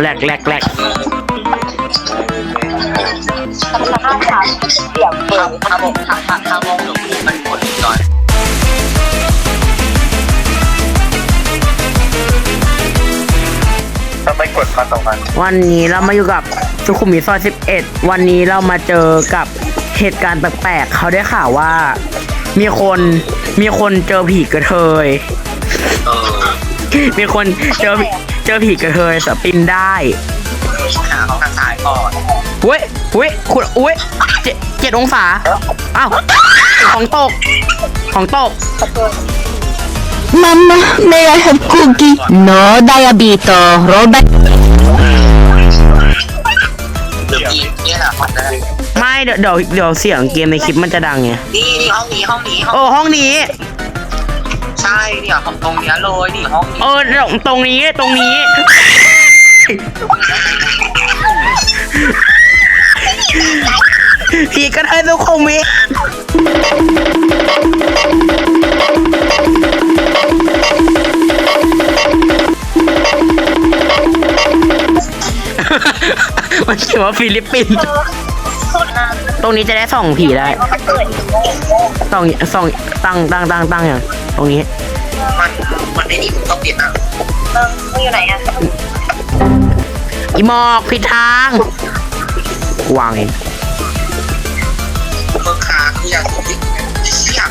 แหลกแหลกแหลกสภาพขาเสียงเปิดถ้ามองถ้าถ้าถ้ามองหลงมันกดจอยทำไมกดมาตรงนั้นวันนี้เรามาอยู่กับสุขุมวิทซอย11 วันนี้เรามาเจอกับเหตุการณ์แปลกๆเขาได้ข่าวว่า มีคนมีคนเจอผีกระเทยเออมีคนเจอผี เจอผีกระเทยสปินได้หาเขาทางซ้ายก่อนเว้ยเว้ยคุณเว้ยเจ็ดเจ็ดองศาอ้าวของตก ของตก Mamma, may I have cookie? No diabetes, Robert. หรืออีกเนี่ยแหละมันจะไม่เดี๋ยวเดี๋ยวเดี๋ยวเสียงเกมในคลิปมันจะดังไง นี่นี่ห้องนี้ห้องนี้ห้องโอ้ห้องนี้ ใช่เนี่ยห้องตรงเนี้ยเลยนี่ห้องนี้เออตรงตรงนี้ตรงนี้ ผีกระเทยสุขุมวิทมันเขียนว่าฟิลิปปินส์สุดนะตรงนี้จะได้ส่องผีได้ว่ามันเปิดส่องส่องตั้งตั้งตั้งตั้งอย่าง ตรงนี้ มันมันไอ้นี่ผมต้องปิดอะเออมึงอยู่ไหนอะอีหมอกผิดทางวางเองมึงคาคืออย่างผมที่เชี่ย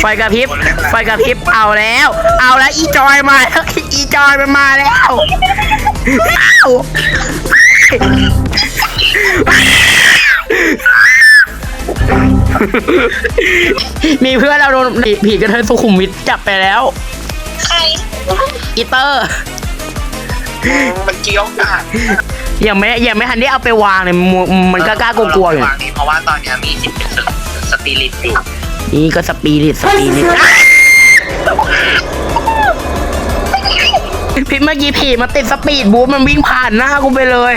ไฟกระพริบ ไฟกระพริบ เอาแล้ว เอาแล้วอีจอยมาแล้ว อีจอยมันมาแล้วเอา มีเพื่อนเราโดนผีกระเทยสุขุมวิทจับไปแล้ว ใครอีเตอร์ มันเกี้ยวกาดยังไม่ยังไม่ทันได้เอาไปวางเลยมันมันก็กล้ากลัวๆอยู่วางนี่เพราะว่าตอนเนี้ยมีสิบเป็นสปิริตอยู่นี่ก็สปีริตสปีริตพี่เมื่อกี้ผีมาติดสปีดบูธมันวิ่งผ่านหน้ากูไปเลย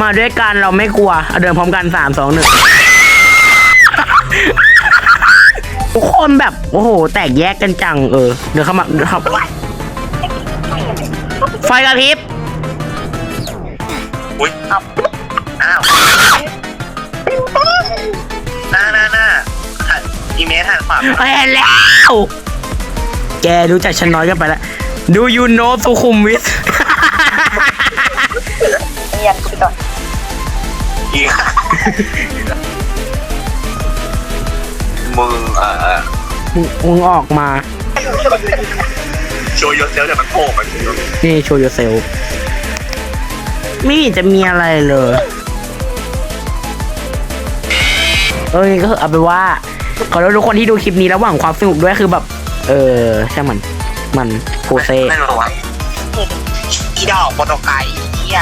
มาด้วยกันเราไม่กลัวเอาเดินพร้อมกันสามสองหนึ่งทุกคนแบบ โอ้โห แตกแยกกันจัง เออ เดี๋ยวเข้ามาเดี๋ยวเข้าไฟกระพริบอุ้ยอ้าวหน้าหน้าหน้าหันอีเมลหันขวาเห็นแล้ว แกรู้จักฉันน้อยกันไปแล้ว Do you know สุขุมวิท อีกมึงเอ่อมึงมึงออกมา โชว์ยศเซลเดี๋ยวมันโผล่มานี่โชว์ยูเซลไม่เห็นจะมีอะไรเลยเอ้ยก็เอาไปนว่า ขอโทษทุกคนที่ดูคลิปนี้แล้วหวังความสนุกด้วยคือแบบ เออใช่างมัน มันโปรเซ ไม่รู้ว่าอีดอกโปรโตไกด์เฮีย